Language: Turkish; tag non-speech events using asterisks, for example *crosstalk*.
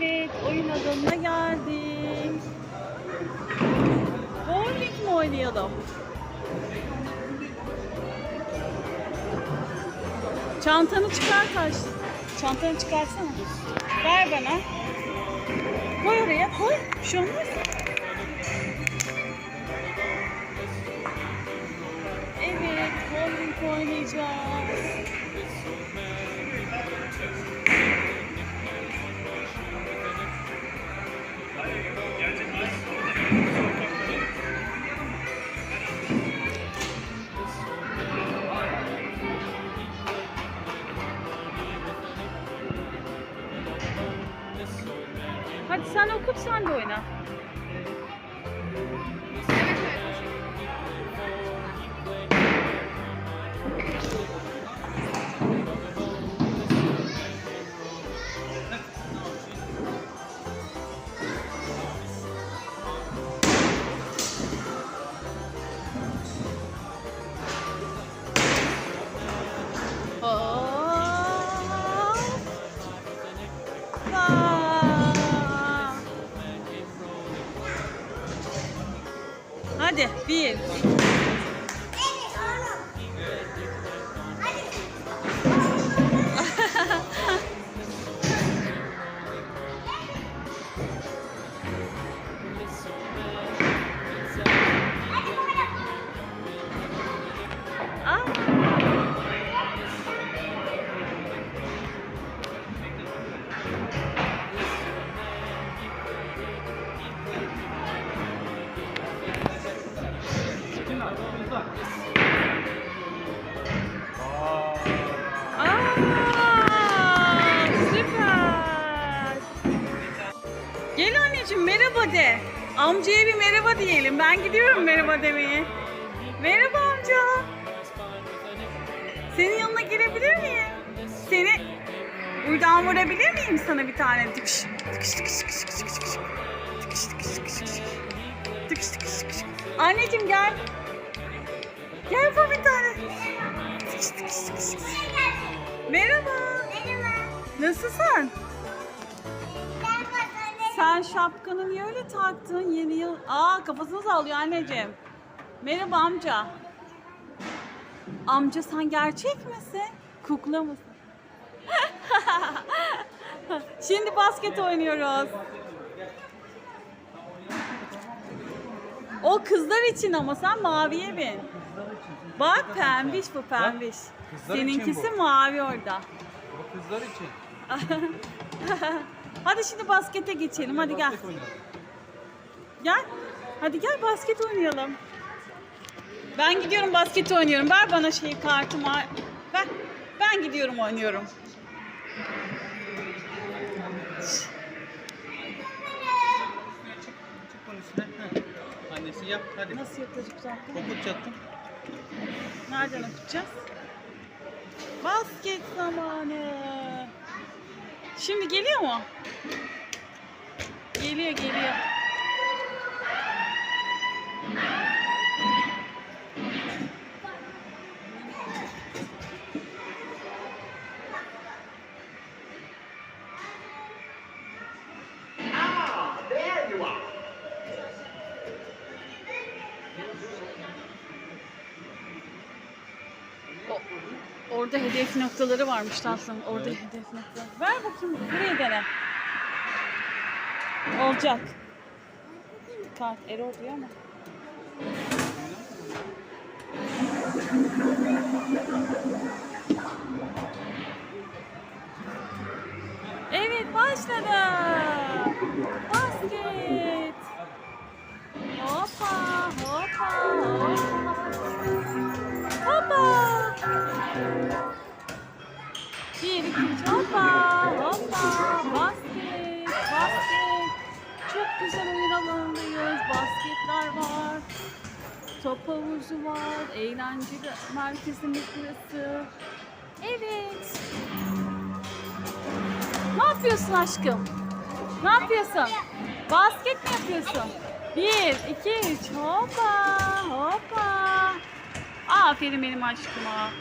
Evet, oyun alanına geldik. Bowling mi oynayalım? Çantanı çıkar taş. Çantanı çıkarsana. Ver bana. Koy oraya, koy. Bir şey olmaz. Evet, bowling oynayacağız. Hadi sen okut sen de oyna. Hoppa. 对点闭眼 Gel anneciğim merhaba de. Amcaya bir merhaba diyelim. Ben gidiyorum merhaba demeye. Merhaba amca. Senin yanına girebilir miyim? Seni buradan vurabilir miyim sana bir tane? Tıkış, tıkış, tıkış, tıkış, tıkış, tıkış, tıkış. Tıkış, tıkış, tıkış, tıkış. Tıkış, tıkış. Anneciğim gel. Gel bu bir tane. Tıkış, tıkış, tıkış, tıkış. Merhaba. Nasılsın? Sen şapkanı niye öyle taktın yeni yıl? Aa kafasını sallıyor anneciğim. Merhaba amca. Amca sen gerçek misin? Kukla mısın? *laughs* Şimdi basket oynuyoruz. O kızlar için ama sen maviye bin. Bak pembiş bu pembiş. kızlar için Seninkisi bu. mavi orada. Bu kızlar için. *laughs* Hadi şimdi baskete geçelim. Hadi gel. Oynayalım. Gel. Hadi gel basket oynayalım. Ben gidiyorum basket oynuyorum. Ver bana şey kartımı. Ver. Ben gidiyorum oynuyorum. Annesi yap hadi. Nasıl yapacağız zaten? Okut çattım. Nereden okutacağız? Basket zamanı. 行，你给脸。我 geliyor mu? O- orada hedef noktaları varmış Tatlım. Orada Evet. hedef noktaları. Ver bakayım. Burayı dene. Olacak. Kart error diyor ama. Hoppa, hoppa, basket, basket. Çok güzel oyun alanındayız. Basketler var. Top havuzu var. Eğlenceli merkezimiz burası. Evet. Ne yapıyorsun aşkım? Ne yapıyorsun? Basket mi yapıyorsun? Bir, iki, üç, hoppa, hoppa. Aferin benim aşkıma.